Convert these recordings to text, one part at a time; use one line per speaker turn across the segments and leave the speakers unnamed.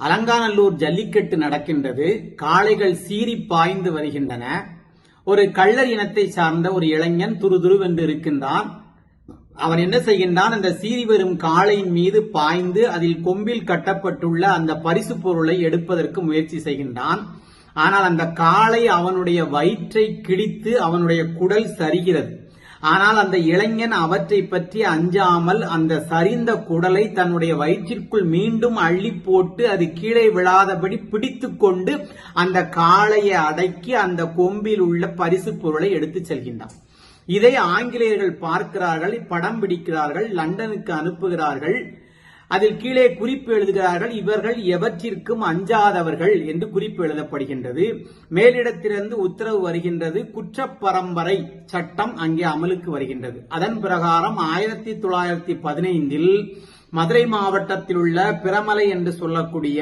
அலங்காநல்லூர் ஜல்லிக்கட்டு நடக்கின்றது. காளைகள் சீறி பாய்ந்து வருகின்றன. ஒரு கள்ளர் இனத்தை சார்ந்த ஒரு இளைஞன் துருதுருவென்று இருக்கின்றான். அவன் என்ன செய்கின்றான்? அந்த சீறி வரும் காளையின் மீது பாய்ந்து அதில் கொம்பில் கட்டப்பட்டுள்ள அந்த பரிசு பொருளை எடுப்பதற்கு முயற்சி செய்கின்றான். ஆனால் அந்த காளை அவனுடைய வயிற்றை கிழித்து அவனுடைய குடல் சரிகிறது. ஆனால் அந்த இளைஞன் அவற்றை பற்றி அஞ்சாமல் அந்த சரிந்த குடலை தன்னுடைய வயிற்றிற்குள் மீண்டும் அள்ளி போட்டு அது கீழே விழாதபடி பிடித்து கொண்டு அந்த காளையை அடக்கி அந்த கொம்பில் உள்ள பரிசு பொருளை எடுத்து செல்கின்றான். இதை ஆங்கிலேயர்கள் பார்க்கிறார்கள் படம் பிடிக்கிறார்கள் லண்டனுக்கு அனுப்புகிறார்கள். அதில் கீழே குறிப்பு எழுதுகிறார்கள் இவர்கள் எவற்றிற்கும் அஞ்சாதவர்கள் என்று குறிப்பு எழுதப்படுகின்றது. மேலிடத்திலிருந்து உத்தரவு வருகின்றது குற்றப்பரம்பரை சட்டம் அங்கே அமலுக்கு வருகின்றது. அதன் பிரகாரம் ஆயிரத்தி தொள்ளாயிரத்தி பதினைந்தில் மதுரை மாவட்டத்தில் உள்ள பிரமலை என்று சொல்லக்கூடிய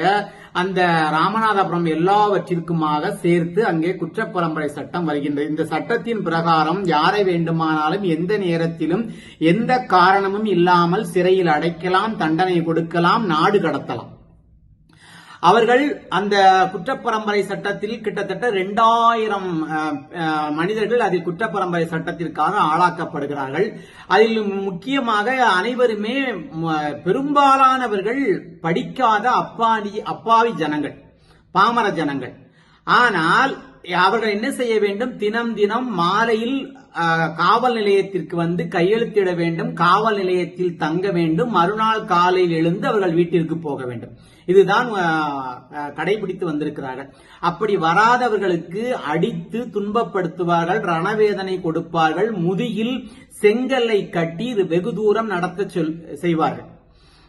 அந்த ராமநாதபுரம் எல்லாவற்றிற்குமாக சேர்த்து அங்கே குற்றப்பரம்பரை சட்டம் வருகின்றது. இந்த சட்டத்தின் பிரகாரம் யாரை வேண்டுமானாலும் எந்த நேரத்திலும் எந்த காரணமும் இல்லாமல் சிறையில் அடைக்கலாம் தண்டனை கொடுக்கலாம் நாடு கடத்தலாம். அவர்கள் அந்த குற்றப்பரம்பரை சட்டத்தில் கிட்டத்தட்ட இரண்டாயிரம் மனிதர்கள் அதில் குற்றப்பரம்பரை சட்டத்திற்காக ஆளாக்கப்படுகிறார்கள். அதில் முக்கியமாக அனைவருமே ம, பெரும்பாலானவர்கள் படிக்காத அப்பாவி அப்பாவி ஜனங்கள் பாமர ஜனங்கள். ஆனால் அவர்கள் என்ன செய்ய வேண்டும்? தினம் தினம் மாலையில் காவல் நிலையத்திற்கு வந்து கையெழுத்திட வேண்டும். காவல் நிலையத்தில் தங்க வேண்டும். மறுநாள் காலையில் எழுந்து அவர்கள் வீட்டிற்கு போக வேண்டும். இதுதான் கடைபிடித்து வந்திருக்கிறார்கள். அப்படி வராதவர்களுக்கு அடித்து துன்பப்படுத்துவார்கள் ரணவேதனை கொடுப்பார்கள் முதுகில் செங்கல்லை கட்டி வெகு தூரம் நடத்த சொல் செய்வார்கள்.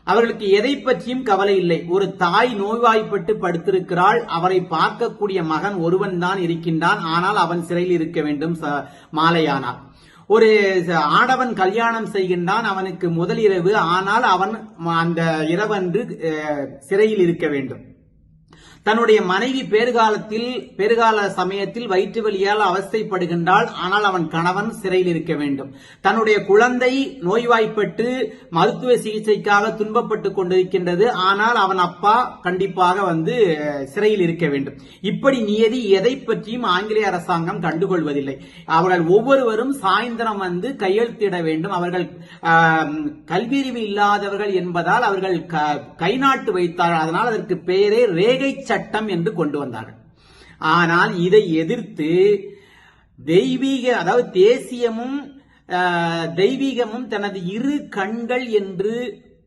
அவர்களுக்கு எதை பற்றியும் கவலை இல்லை. ஒரு தாய் நோய்வாய்ப்பட்டு படுத்திருக்கிறாள். அவரை பார்க்கக்கூடிய மகன் ஒருவன் தான் இருக்கின்றான். ஆனால் அவன் சிறையில் இருக்க வேண்டும் ச- மாலையானார். ஒரு ஆடவன் கல்யாணம் செய்கின்றான். அவனுக்கு முதல் இரவு. ஆனால் அவன் அந்த இரவன்று சிறையில் இருக்க வேண்டும். தன்னுடைய மனைவி பேறுகாலத்தில் பெருகால சமயத்தில் வயிற்று வலியால் அவஸ்தைப்படுகின்றாள். ஆனால் அவன் கணவன் சிறையில் இருக்க வேண்டும். தன்னுடைய குழந்தை நோய்வாய்ப்பட்டு மருத்துவ சிகிச்சைக்காக துன்பப்பட்டு கொண்டிருக்கின்றது. ஆனால் அவன் அப்பா கண்டிப்பாக வந்து சிறையில் இருக்க வேண்டும். இப்படி நியதி எதை பற்றியும் ஆங்கிலேய அரசாங்கம் கண்டுகொள்வதில்லை. அவர்கள் ஒவ்வொருவரும் சாயந்தரம் வந்து கையெழுத்திட வேண்டும். அவர்கள் கல்வியறிவு இல்லாதவர்கள் என்பதால் அவர்கள் க- கைநாட்டு வைத்தார்கள். அதனால் அதற்கு பெயரே ரேகை சட்டம் என்று கொண்டு வந்தார்கள். ஆனால் இதை எதிர்த்து தெய்வீக அதாவது தேசியமும் தெய்வீகமும் தனது இரு கண்கள் என்று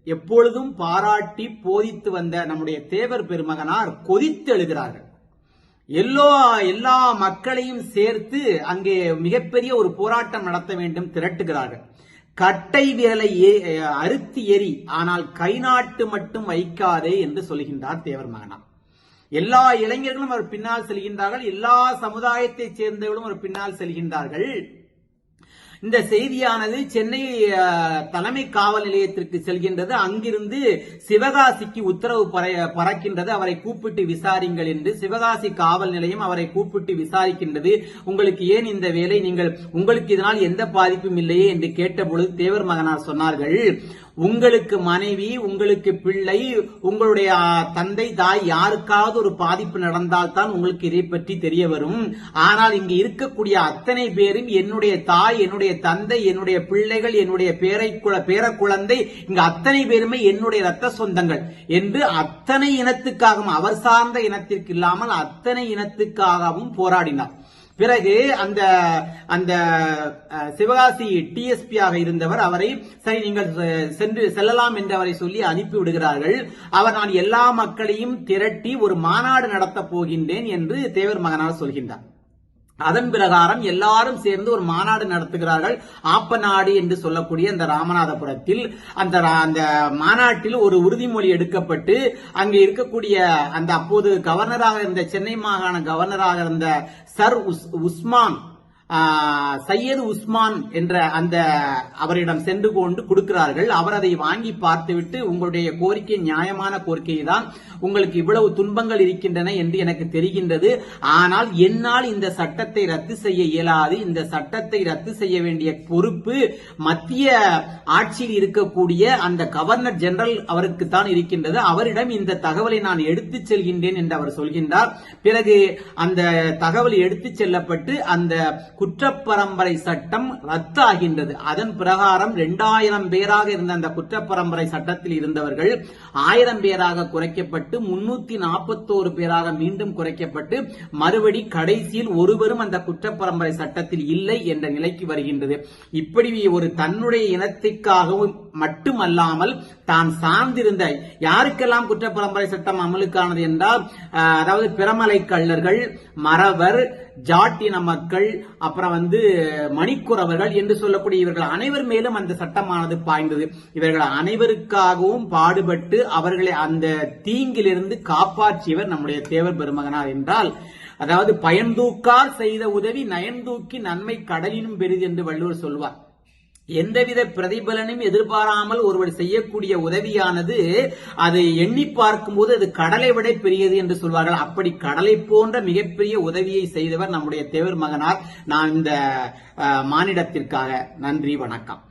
எப்பொழுதும் பாராட்டி போதித்து வந்த நம்முடைய தேவர் பெருமகனார் கொதித்து எழுகிறார்கள். எல்லா எல்லா மக்களையும் சேர்த்து அங்கே மிகப்பெரிய ஒரு போராட்டம் நடத்த வேண்டும் திரட்டுகிறார்கள். கட்டை விரலை அறுத்து எரி ஆனால் கை நாட்டு மட்டும் வைக்காதே என்று சொல்கின்றார் தேவர் மகனார். எல்லா இளைஞர்களும் அவர் பின்னால் செல்கின்றார்கள் எல்லா சமுதாயத்தைச் சேர்ந்தவர்களும் அவர் பின்னால் செல்கின்றார்கள். இந்த செய்தியானது சென்னை தலைமை காவல் நிலையத்திற்கு செல்கின்றது. அங்கிருந்து சிவகாசிக்கு உத்தரவு பறக்கின்றது. அவரை கூப்பிட்டு விசாரிங்கள் என்று சிவகாசி காவல் நிலையம் அவரை கூப்பிட்டு விசாரிக்கின்றது. உங்களுக்கு ஏன் இந்த வேலை? நீங்கள் உங்களுக்கு இதனால் எந்த பாதிப்பும் இல்லையே என்று கேட்டபொழுது தேவர் மகனார் சொன்னார்கள். உங்களுக்கு மனைவி உங்களுக்கு பிள்ளை உங்களுடைய தந்தை தாய் யாருக்காவது ஒரு பாதிப்பு நடந்தால் தான் உங்களுக்கு இதை பற்றி தெரிய வரும். ஆனால் இங்கு இருக்கக்கூடிய அத்தனை பேரும் என்னுடைய தாய் என்னுடைய தந்தை என்னுடைய பிள்ளைகள் என்னுடைய பேரை பேர குழந்தை இங்கு அத்தனை பேருமே என்னுடைய ரத்த சொந்தங்கள் என்று அத்தனை இனத்துக்காகவும் அவர் சார்ந்த இனத்திற்கு இல்லாமல் அத்தனை இனத்துக்காகவும் போராடினார். பிறகு அந்த அந்த சிவகாசி டிஎஸ்பி ஆக இருந்தவர் அவரை சரி நீங்கள் சென்று செல்லலாம் என்று அவரை சொல்லி அனுப்பி விடுகிறார்கள். அவர் நான் எல்லா மக்களையும் திரட்டி ஒரு மாநாடு நடத்தப் போகின்றேன் என்று தேவர் மகனார் சொல்கின்றார். அதன் பிரகாரம் எல்லாரும் சேர்ந்து ஒரு மாநாடு நடத்துகிறார்கள். ஆப்பநாடு என்று சொல்லக்கூடிய அந்த ராமநாதபுரத்தில். அந்த அந்த மாநாட்டில் ஒரு உறுதிமொழி எடுக்கப்பட்டு அங்கே இருக்கக்கூடிய அந்த அப்போது கவர்னராக இருந்த சென்னை மாகாண கவர்னராக இருந்த சர் உஸ்- உஸ்மான் சையது உஸ்மான் என்ற அந்த அவரிடம் சென்று கொண்டு கொடுக்கிறார்கள். அவர் அதை வாங்கி பார்த்துவிட்டு உங்களுடைய கோரிக்கை நியாயமான கோரிக்கை தான் உங்களுக்கு இவ்வளவு துன்பங்கள் இருக்கின்றன என்று எனக்கு தெரிகின்றது. ஆனால் என்னால் இந்த சட்டத்தை ரத்து செய்ய இயலாது. இந்த சட்டத்தை ரத்து செய்ய வேண்டிய பொறுப்பு மத்திய ஆட்சியில் இருக்கக்கூடிய அந்த கவர்னர் ஜெனரல் அவருக்கு தான் இருக்கின்றது. அவரிடம் இந்த தகவலை நான் எடுத்துச் செல்கின்றேன் என்று அவர் சொல்கின்றார். பிறகு அந்த தகவல் எடுத்துச் செல்லப்பட்டு அந்த குற்றப்பரம்பரை சட்டம் ரத்தாகின்றது. அதன் பிரகாரம் இரண்டாயிரம் பேராக இருந்த அந்த குற்றப்பரம்பரை சட்டத்தில் இருந்தவர்கள் ஆயிரம் பேராக குறைக்கப்பட்டு முன்னூத்தி நாற்பத்தோரு பேராக மீண்டும் குறைக்கப்பட்டு மறுபடி கடைசியில் ஒருவரும் அந்த குற்றப்பரம்பரை சட்டத்தில் இல்லை என்ற நிலைக்கு வருகின்றது. இப்படி ஒரு தன்னுடைய இனத்திற்காகவும் மட்டுமல்லாமல் தான் சார்ந்திருந்த யாருக்கெல்லாம் குற்ற பரம்பரை சட்டம் அமலுக்கானது என்றால் அதாவது பிரமலை கள்ளர்கள் மறவர் ஜாட்டின மக்கள் அப்புறம் வந்து மணிக்குறவர்கள் என்று சொல்லக்கூடிய இவர்கள் அனைவர் மேலும் அந்த சட்டமானது பாய்ந்தது. இவர்கள் அனைவருக்காகவும் பாடுபட்டு அவர்களை அந்த தீங்கிலிருந்து காப்பாற்றியவர் நம்முடைய தேவர் பெருமகனார் என்றால் அதாவது பயன்தூக்கார் செய்த உதவி நயன்தூக்கி நன்மை கடலினும் பெரிது என்று வள்ளுவர் சொல்வார். எந்தவித பிரதிபலனும் எதிர்பாராமல் ஒருவர் செய்யக்கூடிய உதவியானது அதை எண்ணி பார்க்கும்போது அது கடலை விட பெரியது என்று சொல்வார்கள். அப்படி கடலை போன்ற மிகப்பெரிய உதவியை செய்தவர் நம்முடைய தேவர் மகனார். நான் இந்த மானிடத்திற்காக நன்றி வணக்கம்.